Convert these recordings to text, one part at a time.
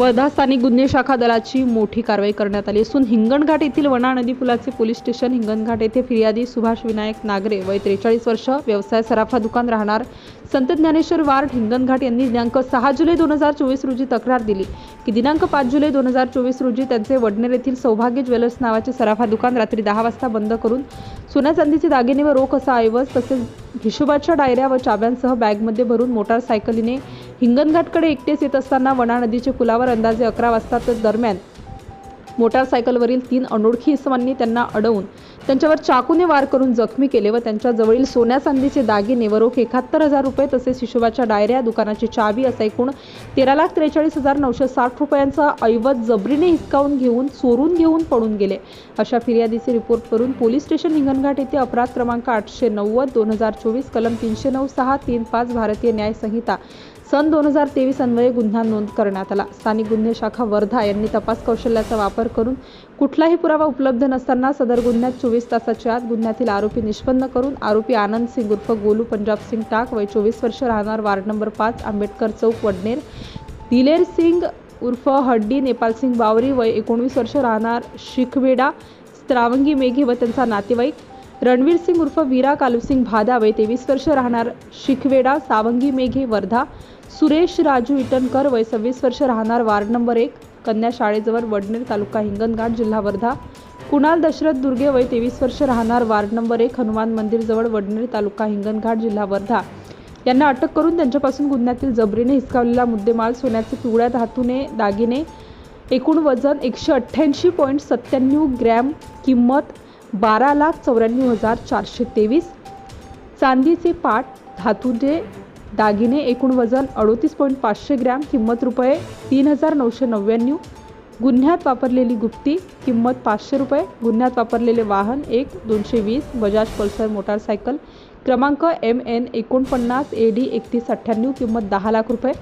वर्धा स्थानिक गुन्हे शाखा दलाची मोठी कारवाई करण्यात आली असून हिंगणघाट येथील वणा नदी पुलाचे पोलीस स्टेशन हिंगणघाट येथे फिर्यादी सुभाष विनायक नागरे वय त्रेचाळीस वर्ष व्यवसाय सराफा दुकान राहणार संत ज्ञानेश्वर वार्ड हिंगणघाट यांनी दिनांक सहा जुलै दोन हजार चोवीस रोजी तक्रार दिली की दिनांक पाच जुलै दोन हजार चोवीस रोजी त्यांचे वडनेर येथील सौभाग्य ज्वेलर्स नावाचे सराफा दुकान रात्री दहा वाजता बंद करून सोन्या चांदीचे दागिने व रोख असा ऐवज तसेच हिशोबाच्या डायऱ्या व चाब्यांसह बॅगमध्ये भरून मोटारसायकलीने हिंगणघाटकडे एकटेच येत असताना वणा नदीच्या पुलावर अंदाजे अकरा वाजता दरम्यान मोटारसायकलवरील तीन अनोळखी इसमांनी त्यांना अडवून त्यांच्यावर चाकूने वार करून जखमी केले व त्यांच्याजवळील सोन्या चांदीचे दागिने व रोख एकाहत्तर हजार रुपये तसेच हिशोबाच्या डायऱ्या दुकानाची चावी असा एकूण तेरा लाख त्रेचाळीस हजार नऊशे साठ रुपयांचा ऐवज जबरीने हिसकावून घेऊन चोरून घेऊन पळून गेले. अशा फिर्यादीचे रिपोर्ट करून पोलीस स्टेशन हिंगणघाट येथे अपराध क्रमांक आठशे नव्वद दोन हजार चोवीस कलम तीनशे नऊ सहा तीन पाच भारतीय न्याय संहिता सन दोन हजार तेवीस अन्वये गुन्हा नोंद करण्यात आला. स्थानिक गुन्हे शाखा वर्धा यांनी तपास कौशल्याचा वापर करून कुठलाही पुरावा उपलब्ध नसताना सदर गुन्ह्यात चोवीस तासाच्या आत गुन्ह्यातील आरोपी निष्पन्न करून आरोपी आनंद सिंग उर्फ गोलू पंजाब सिंग टाक वय चोवीस वर्ष राहणार वार्ड नंबर पाच आंबेडकर चौक वडनेर. दिलेर सिंग उर्फ हड्डी नेपाल सिंग बावरी वय एकोणवीस वर्ष राहणार शिखवेडा त्रावंगी मेघे व त्यांचा नातेवाईक. रणवीर सिंग उर्फ वीरा कालूसिंग भादावे तेवीस वर्ष राहणार शिखवेडा सावंगी मेघे वर्धा. सुरेश राजू इटनकर वय सव्वीस वर्ष राहणार वार्ड नंबर एक कन्या शाळेजवळ वडनेर तालुका हिंगणघाट जिल्हा वर्धा. कुणाल दशरथ दुर्गे वय तेवीस वर्ष राहणार वार्ड नंबर एक हनुमान मंदिरजवळ वडनेर तालुका हिंगणघाट जिल्हा वर्धा. यांना अटक करून त्यांच्यापासून गुन्ह्यातील जबरीने हिसकावलेला मुद्देमाल सोन्याचे पिवळ्या धातूने दागिने एकूण वजन एकशे अठ्ठ्याऐंशी पॉईंट सत्त्याण्णव ग्रॅम किंमत बारा लाख चौऱ्याण्णव हजार चारशे तेवीस. चांदीचे पाट धातूचे दागिने एकूण वजन अडोतीस पॉईंट पाचशे ग्रॅम किंमत रुपये तीन हजार नऊशे नव्याण्णव. गुन्ह्यात वापरलेली गुप्ती किंमत पाचशे रुपये. गुन्ह्यात वापरलेले वाहन एक दोनशे वीस. बजाज पल्सर मोटारसायकल क्रमांक एम एन एकोणपन्नास ए डी एकतीस अठ्ठ्याण्णव किंमत दहा लाख रुपये.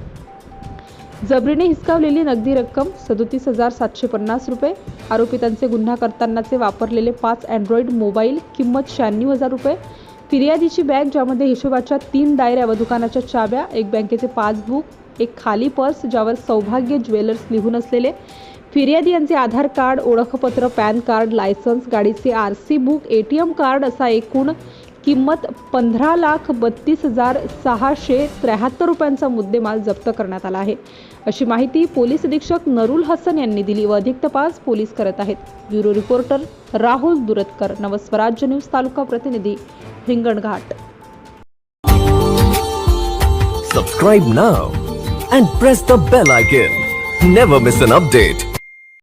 जबरीने हिसकावलेली नगदी रक्कम सदोतीस हजार सातशे पन्नास रुपये. आरोपितांचे गुन्हा करतानाचे वापरलेले पाच अँड्रॉइड मोबाईल किंमत शहाण्णव हजार रुपये. फिर्यादीची बॅग ज्यामध्ये हिशोबाच्या तीन डायऱ्या व दुकानाच्या चाव्या एक बँकेचे पासबुक एक खाली पर्स ज्यावर सौभाग्य ज्वेलर्स लिहून असलेले. फिर्यादी यांचे आधार कार्ड ओळखपत्र पॅन कार्ड लायसन्स गाडीचे R C book A T M card असा एकूण किंमत पंधरा लाख बत्तीस हजार सहाशे त्र्याहत्तर रुपयांचा मुद्देमाल जप्त करण्यात आला आहे. अशी माहिती पोलीस अधीक्षक नरुल हसन यांनी दिली व अधिक तपास पोलीस करत आहेत. Bureau reporter Rahul Durtkar Navswarajya news तालुका प्रतिनिधी Hinganghat subscribe now and press the bell icon never miss an update